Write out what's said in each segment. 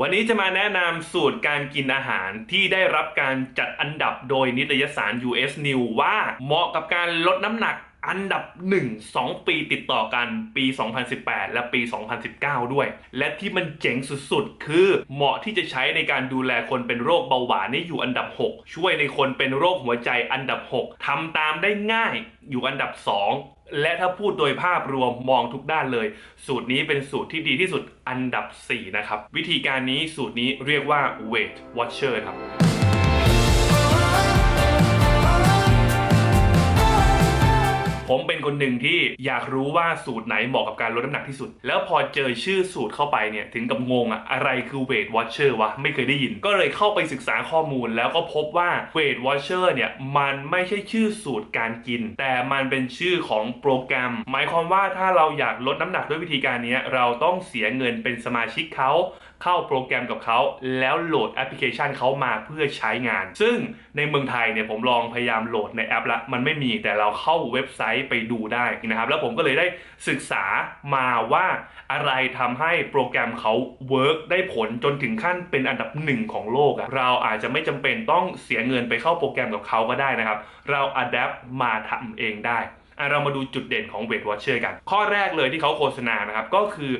วันนี้จะมาแนะนำสูตรการกินอาหารที่ได้รับการจัดอันดับโดยนิตยสาร US News ว่าเหมาะกับการลดน้ำหนัก อันดับ 1 2 ปีติดต่อกันปี 2018 และปี 2019 ด้วย และที่มันเจ๋งสุดๆ คือเหมาะที่จะใช้ในการดูแลคนเป็นโรคเบาหวานนี่อยู่อันดับ 6 ช่วยในคนเป็นโรคหัวใจอันดับ 6ทำตามได้ง่ายอยู่อันดับ 2และถ้าพูดโดยภาพรวมมองทุกด้านเลย สูตรนี้เป็นสูตรที่ดีที่สุดอันดับ 4 นะครับ วิธีการนี้สูตรนี้เรียกว่า Weight Watcher ครับ ผมเป็นคนหนึ่งที่อยากรู้ว่าสูตรไหนเหมาะกับการลดน้ำหนักที่สุด แล้วพอเจอชื่อสูตรเข้าไปเนี่ย ถึงกับงงอะอะไรคือ Weight Watcher วะ ไม่เคยได้ยิน ก็เลยเข้าไปศึกษาข้อมูลแล้วก็พบว่า Weight Watcher เนี่ย มันไม่ใช่ชื่อสูตรการกิน แต่มันเป็นชื่อของโปรแกรม หมายความว่าถ้าเราอยากลดน้ำหนักด้วยวิธีการนี้เราต้องเสียเงินเป็นสมาชิกเขาเข้าโปรแกรมกับเขา แล้วโหลดแอปพลิเคชันเขามาเพื่อใช้งาน ซึ่งในเมืองไทยเนี่ยผมลองพยายามโหลดในแอปละมันไม่มีแต่เราเข้าเว็บไซต์ไปดูได้นะครับ แล้วผมก็เลยได้ศึกษามาว่าอะไรทำให้โปรแกรมเขาเวิร์กได้ผลจนถึงขั้นเป็นอันดับหนึ่งของโลกอะเราอาจจะไม่จำเป็นต้องเสียเงินไปเข้าโปรแกรมกับเขาก็ได้นะครับ เราอัดแอปมาทำเองได้เรามาดูจุดเด่นของ Weight Watcher กัน ข้อแรกเลยที่เขาโฆษณานะครับก็คือ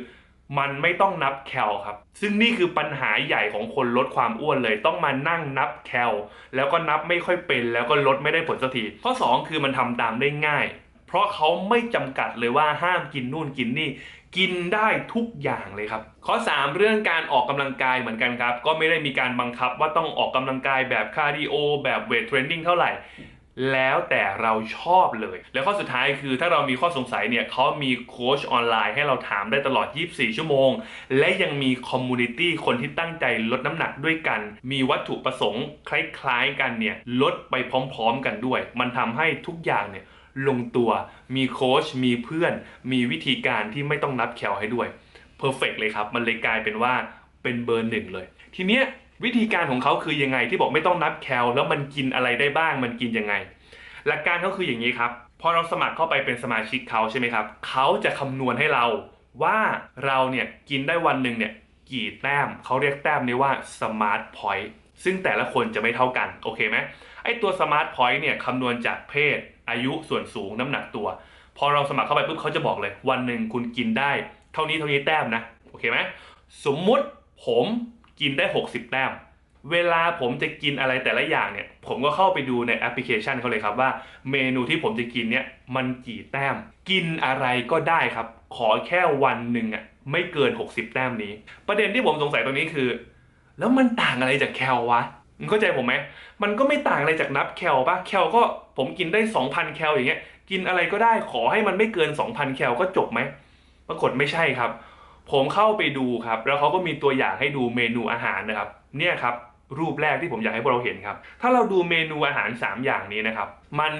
มันไม่ต้องนับแคลครับ ซึ่งนี่คือปัญหาใหญ่ของคนลดความอ้วนเลย ต้องมานั่งนับแคลแล้วก็นับไม่ค่อยเป็น แล้วก็ลดไม่ได้ผลสักทีข้อ 2 คือมันทำตามได้ง่าย เพราะเขาไม่จำกัดเลยว่าห้ามกินนู่นกินนี่ กินได้ทุกอย่างเลยครับ ข้อ 3 เรื่องการออกกำลังกายเหมือนกันครับ ก็ไม่ได้มีการบังคับว่าต้องออกกำลังกายแบบคาร์ดิโอแบบเวทเทรนนิ่งเท่าไหร่ แล้วแต่เราชอบเลย แล้วข้อสุดท้ายคือถ้าเรามีข้อสงสัยเนี่ยเขามีโค้ชออนไลน์ให้เราถามได้ตลอด 24 ชั่วโมง และยังมีคอมมูนิตี้คนที่ตั้งใจลดน้ำหนักด้วยกัน มีวัตถุประสงค์คล้ายๆกันเนี่ยลดไปพร้อมๆกันด้วย มันทำให้ทุกอย่างเนี่ยลงตัว มีโค้ช มีเพื่อน มีวิธีการที่ไม่ต้องนับแคลให้ด้วยเพอร์เฟกเลยครับ มันเลยกลายเป็นว่าเป็นเบอร์หนึ่งเลย ทีเนี้ย วิธีการของเขาคือยังไงที่บอกไม่ต้องนับแคลแล้วมันกินอะไรได้บ้าง มันกินยังไง หลักการเขาคืออย่างนี้ครับพอเราสมัครเข้าไปเป็นสมาชิกเขาใช่ไหมครับเขาจะคำนวณให้เราว่าเราเนี่ยกินได้วันหนึ่งเนี่ยกี่แต้มเขาเรียกแต้มนี้ว่า smart point ซึ่งแต่ละคนจะไม่เท่ากันโอเคไหมไอตัว smart point เนี่ยคำนวณจากเพศ อายุส่วนสูงน้ำหนักตัว พอเราสมัครเข้าไปปุ๊บเขาจะบอกเลย วันหนึ่งคุณกินได้ เท่านี้เท่านี้แต้มนะโอเคไหมสมมุติผม กินได้ 60 แต้ม เวลาผมจะกินอะไรแต่ละอย่างเนี่ย ผมก็เข้าไปดูในแอปพลิเคชันเขาเลยครับว่า เมนูที่ผมจะกินเนี่ยมันกี่แต้ม กินอะไรก็ได้ครับ ขอแค่วันหนึ่งอะไม่เกิน 60 แต้มนี้ ประเด็นที่ผมสงสัยตรงนี้คือ แล้วมันต่างอะไรจากแคลวะมึงเข้าใจผมไหมมันก็ไม่ต่างอะไรจากนับแคลปะแคลก็ผมกินได้ 2,000 แคลอย่างเงี้ยกินอะไรก็ได้ขอให้มันไม่เกิน 2,000 แคลก็จบไหมปรากฏไม่ใช่ครับ ผมเข้าไปดูครับ แล้วเขาก็มีตัวอย่างให้ดูเมนูอาหารนะครับ เนี่ยครับรูปแรกที่ผมอยากให้พวกเราเห็นครับ ถ้าเราดูเมนูอาหาร 3 อย่างนี้นะครับ มัน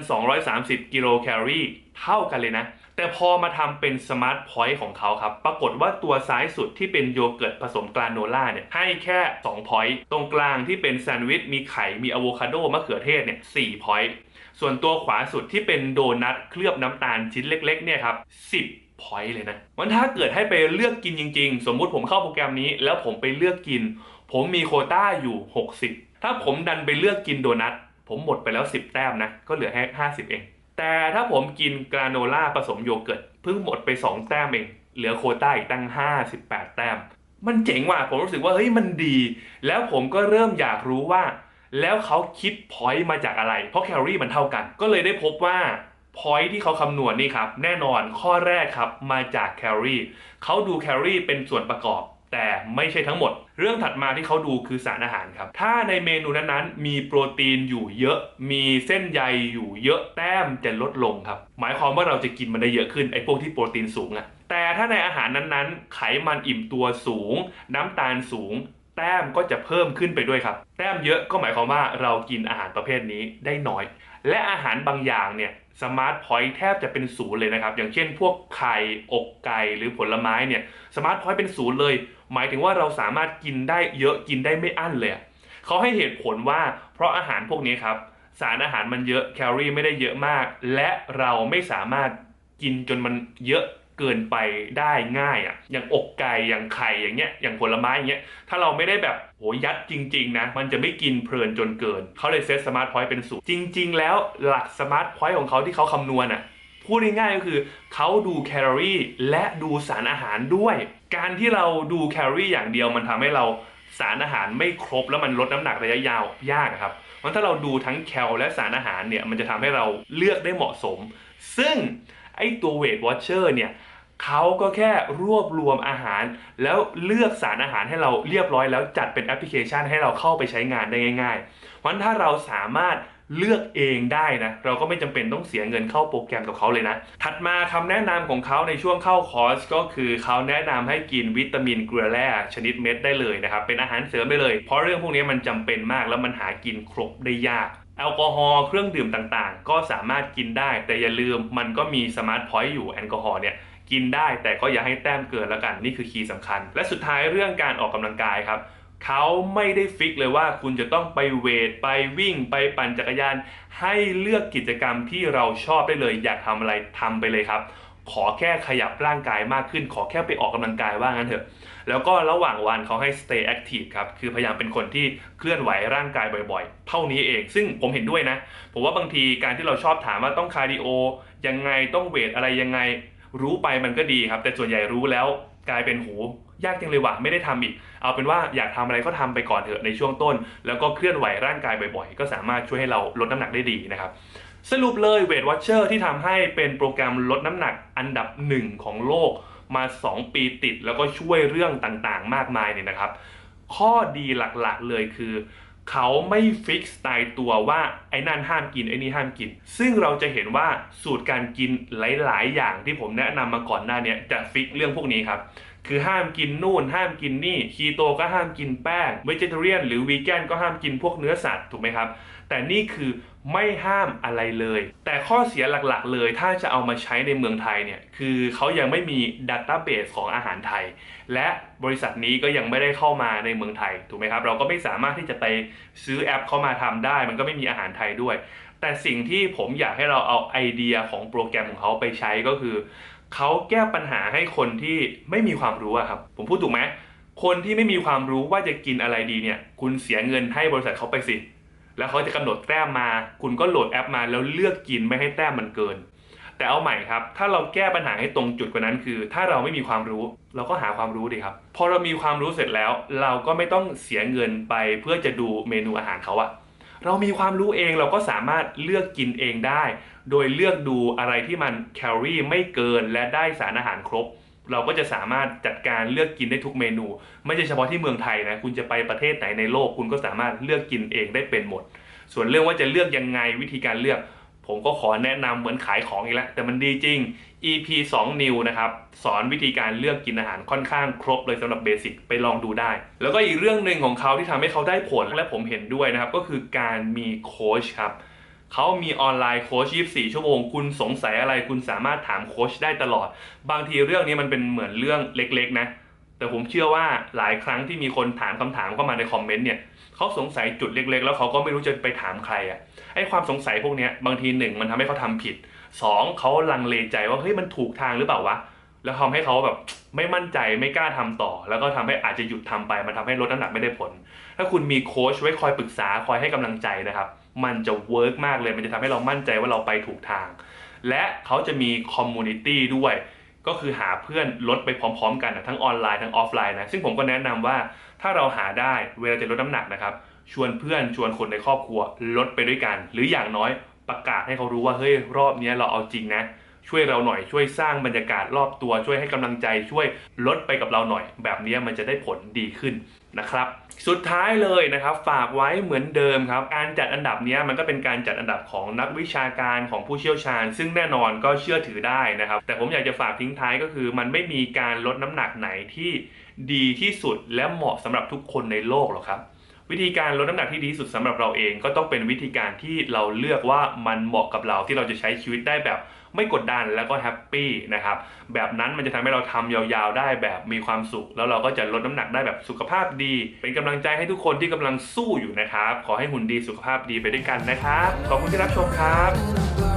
230 กิโลแคลอรี่เท่ากันเลยนะ แต่พอมาทำเป็นสมาร์ทพอยต์ของเขาครับ ปรากฏว่าตัวซ้ายสุดที่เป็นโยเกิร์ตผสมกราโนล่าเนี่ย ให้แค่2พอยต์ตรงกลางที่เป็นแซนด์วิช มีไข่ มีอะโวคาโด มะเขือเทศเนี่ย4พอยต์ส่วนตัวขวาสุดที่เป็นโดนัทเคลือบน้ำตาลชิ้นเล็ก ๆ เนี่ยครับ10 พอยต์เลยนะมันถ้าเกิดให้ไปเลือกกินจริง ๆ สมมุติผมเข้าโปรแกรมนี้ แล้วผมไปเลือกกิน ผมมีโคต้าอยู่ 60 ถ้าผมดันไปเลือกกินโดนัทผมหมดไปแล้ว 10 แต้มนะ ก็เหลือแค่50 เอง แต่ถ้าผมกินกราโนล่าผสมโยเกิร์ตเพิ่งหมดไป 2 แต้มเอง เหลือโคต้าอีกตั้ง 58 แต้ม มันเจ๋งว่ะผมรู้สึกว่าเฮ้ยมันดี แล้วผมก็เริ่มอยากรู้ว่า แล้วเขาคิดพอยต์มาจากอะไร เพราะแคลอรี่มันเท่ากัน ก็เลยได้พบว่า พอยต์ที่เขาคำนวณนี่ครับ แน่นอนข้อแรกครับมาจากแคลอรี่เขาดูแคลอรี่เป็นส่วนประกอบ แต่ไม่ใช่ทั้งหมด เรื่องถัดมาที่เขาดูคือสารอาหารครับ ถ้าในเมนูนั้นๆ มีโปรตีนอยู่เยอะ มีเส้นใยอยู่เยอะแต้มจะลดลงครับ หมายความว่าเราจะกินมันได้เยอะขึ้นไอ้พวกที่โปรตีนสูงอะแต่ถ้าในอาหารนั้นๆ ไขมันอิ่มตัวสูง น้ำตาลสูง แต้มก็จะเพิ่มขึ้นไปด้วยครับ แต้มเยอะก็หมายความว่าเรากินอาหารประเภทนี้ได้น้อย และอาหารบางอย่างเนี่ย สมาร์ทพอยต์แทบจะเป็นศูนย์เลยนะครับ อย่างเช่นพวกไข่อกไก่หรือผลไม้เนี่ยสมาร์ทพอยต์เป็นศูนย์เลย หมายถึงว่าเราสามารถกินได้เยอะกินได้ไม่อั้นเลยเขาให้เหตุผลว่าเพราะอาหารพวกนี้ครับ สารอาหารมันเยอะแคลอรี่ไม่ได้เยอะมาก และเราไม่สามารถกินจนมันเยอะเกินไปได้ง่ายอะ่ะอย่างอกไก่อย่างไข่อย่างเงี้ยอย่างผลไม้อย่างเงี้ยถ้าเราไม่ได้แบบ โหยัดจริง ๆ นะ มันจะไม่กินเพลินจนเกิน เขาเลยเซตสมาร์ทพอยต์เป็นศูนย์จริง ๆ แล้วหลักสมาร์ทพอยต์ของเขาที่เขาคำนวณอะพูดง่ายๆก็คือเขาดูแคลอรี่และดูสารอาหารด้วย การที่เราดูแคลอรี่อย่างเดียวมันทำให้เราสารอาหารไม่ครบแล้วมันลดน้ำหนักระยะยาวยากครับเพราะถ้าเราดูทั้งแคลและสารอาหารเนี่ยมันจะทำให้เราเลือกได้เหมาะสม ซึ่งไอ้ตัว Weight Watcher เนี่ย เขาก็แค่รวบรวมอาหาร แล้วเลือกสารอาหารให้เราเรียบร้อยแล้วจัดเป็นแอปพลิเคชันให้เราเข้าไปใช้งานได้ง่ายๆ เพราะฉะนั้นถ้าเราสามารถเลือกเองได้นะเราก็ไม่จำเป็นต้องเสียเงินเข้าโปรแกรมกับเขาเลยนะ ถัดมาคำแนะนำของเขาในช่วงเข้าคอร์สก็คือเขาแนะนำให้กินวิตามินเกลือแร่ชนิดเม็ดได้เลยนะครับเป็นอาหารเสริมได้เลย เพราะเรื่องพวกนี้มันจำเป็นมากแล้วมันหากินครบได้ยากแอลกอฮอล์เครื่องดื่มต่างๆ ก็สามารถกินได้แต่อย่าลืมมันก็มีสมาร์ทพอยต์อยู่แอลกอฮอล์เนี่ย กินได้แต่ก็อย่าให้แต้มเกินแล้วกันนี่คือคีย์สำคัญ และสุดท้ายเรื่องการออกกำลังกายครับเขาไม่ได้ฟิกเลยว่าคุณจะต้องไปเวทไปวิ่งไปปั่นจักรยาน ให้เลือกกิจกรรมที่เราชอบได้เลย อยากทำอะไรทำไปเลยครับ ขอแค่ขยับร่างกายมากขึ้น ขอแค่ไปออกกำลังกายว่างั้นเถอะแล้วก็ระหว่างวันเขาให้ stay active ครับ คือพยายามเป็นคนที่เคลื่อนไหวร่างกายบ่อยๆ เท่านี้เอง ซึ่งผมเห็นด้วยนะ ผมว่าบางทีการที่เราชอบถามว่าต้องคาร์ดิโอยังไง ต้องเวทอะไรยังไง รู้ไปมันก็ดีครับ แต่ส่วนใหญ่รู้แล้วกลายเป็นหูยากจังเลยว่ะไม่ได้ทำอีก เอาเป็นว่าอยากทำอะไรก็ทำไปก่อนเถอะในช่วงต้น แล้วก็เคลื่อนไหวร่างกายบ่อยๆ ก็สามารถช่วยให้เราลดน้ำหนักได้ดีนะครับ สรุปเลย Weight Watcher ที่ทำให้เป็นโปรแกรมลดน้ำหนักอันดับหนึ่งของโลกมา 2 ปีติดแล้วก็ช่วยเรื่องต่างๆ มากมายเนี่ยนะครับ ข้อดีหลักๆเลยคือ เขาไม่ฟิกตายตัวว่าไอ้นั่นห้ามกินไอ้นี่ห้ามกิน ซึ่งเราจะเห็นว่าสูตรการกินหลาย ๆ อย่างที่ผมแนะนำมาก่อนหน้าเนี้จะฟิกเรื่องพวกนี้ครับ คือห้ามกินนู่น ห้ามกินนี่คีโตก็ห้ามกินแป้งเวจิเทเรียนหรือวีแกนก็ห้ามกินพวกเนื้อสัตว์ถูกไหมครับ แต่นี่คือไม่ห้ามอะไรเลย แต่ข้อเสียหลักๆ เลยถ้าจะเอามาใช้ในเมืองไทยเนี่ย คือเขายังไม่มีดัตต้าเบสของอาหารไทย และบริษัทนี้ก็ยังไม่ได้เข้ามาในเมืองไทยถูกไหมครับ เราก็ไม่สามารถที่จะไปซื้อแอปเข้ามาทำได้ มันก็ไม่มีอาหารไทยด้วย แต่สิ่งที่ผมอยากให้เราเอาไอเดียของโปรแกรมของเขาไปใช้ก็คือ เขาแก้ปัญหาให้คนที่ไม่มีความรู้อะครับ ผมพูดถูกไหมคนที่ไม่มีความรู้ว่าจะกินอะไรดีเนี่ย คุณเสียเงินให้บริษัทเขาไปสิ แล้วเขาจะกำหนดแต้มมา คุณก็โหลดแอปมาแล้วเลือกกินไม่ให้แต้มมันเกิน แต่เอาใหม่ครับ ถ้าเราแก้ปัญหาให้ตรงจุดกว่านั้นคือ ถ้าเราไม่มีความรู้ เราก็หาความรู้ดีครับ พอเรามีความรู้เสร็จแล้ว เราก็ไม่ต้องเสียเงินไปเพื่อจะดูเมนูอาหารเขาอะ เรามีความรู้เองเราก็สามารถเลือกกินเองได้ โดยเลือกดูอะไรที่มันแคลอรี่ไม่เกินและได้สารอาหารครบ เราก็จะสามารถจัดการเลือกกินได้ทุกเมนู ไม่ใช่เฉพาะที่เมืองไทยนะ คุณจะไปประเทศไหนในโลก คุณก็สามารถเลือกกินเองได้เป็นหมด ส่วนเรื่องว่าจะเลือกยังไงวิธีการเลือก ผมก็ขอแนะนำเหมือนขายของอีกแล้ว แต่มันดีจริง EP 2 New นะครับ สอนวิธีการเลือกกินอาหารค่อนข้างครบเลยสำหรับเบสิกไปลองดูได้ แล้วก็อีกเรื่องหนึ่งของเขาที่ทำให้เขาได้ผลและผมเห็นด้วยนะครับ ก็คือการมีโค้ชครับเขามีออนไลน์โค้ช 24 ชั่วโมง คุณสงสัยอะไรคุณสามารถถามโค้ชได้ตลอด บางทีเรื่องนี้มันเป็นเหมือนเรื่องเล็กๆ นะ แต่ผมเชื่อว่าหลายครั้งที่มีคนถามคำถามเข้ามาในคอมเมนต์เนี่ยเขาสงสัยจุดเล็กๆ แล้วเขาก็ไม่รู้จะไปถามใครอะ่ะ ไอ้ความสงสัยพวกเนี้ยบางทีหนึ่งมันทำให้เขาทำผิดสองเขาลังเลใจว่าเฮ้ยมันถูกทางหรือเปล่าวะแล้วทำให้เขาแบบไม่มั่นใจไม่กล้าทำต่อ แล้วก็ทำให้อาจจะหยุดทำไปมันทำให้ลดน้ำหนักไม่ได้ผล ถ้าคุณมีโค้ชไว้คอยปรึกษาคอยให้กำลังใจนะครับ มันจะเวิร์กมากเลย มันจะทำให้เรามั่นใจว่าเราไปถูกทาง และเขาจะมีคอมมูนิตี้ด้วย ก็คือหาเพื่อนลดไปพร้อมๆ กันนะทั้งออนไลน์ทั้งออฟไลน์นะซึ่งผมก็แนะนำว่าถ้าเราหาได้เวลาจะลดน้ำหนักนะครับ ชวนเพื่อนชวนคนในครอบครัวลดไปด้วยกัน หรืออย่างน้อยประกาศให้เขารู้ว่าเฮ้ยรอบนี้เราเอาจริงนะช่วยเราหน่อยช่วยสร้างบรรยากาศรอบตัวช่วยให้กำลังใจช่วยลดไปกับเราหน่อย แบบนี้มันจะได้ผลดีขึ้นนะครับ สุดท้ายเลยนะครับ ฝากไว้เหมือนเดิมครับ การจัดอันดับนี้มันก็เป็นการจัดอันดับของนักวิชาการของผู้เชี่ยวชาญ ซึ่งแน่นอนก็เชื่อถือได้นะครับ แต่ผมอยากจะฝากทิ้งท้ายก็คือ มันไม่มีการลดน้ำหนักไหนที่ดีที่สุดและเหมาะสำหรับทุกคนในโลกหรอกครับ วิธีการลดน้ำหนักที่ดีที่สุดสำหรับเราเองก็ต้องเป็นวิธีการที่เราเลือกว่ามันเหมาะกับเราที่เราจะใช้ชีวิตได้แบบไม่กดดันแล้วก็แฮปปี้นะครับแบบนั้นมันจะทำให้เราทำยาวๆได้แบบมีความสุข แล้วเราก็จะลดน้ำหนักได้แบบสุขภาพดี เป็นกำลังใจให้ทุกคนที่กำลังสู้อยู่นะครับ ขอให้หุ่นดีสุขภาพดีไปด้วยกันนะครับขอบคุณที่รับชมครับ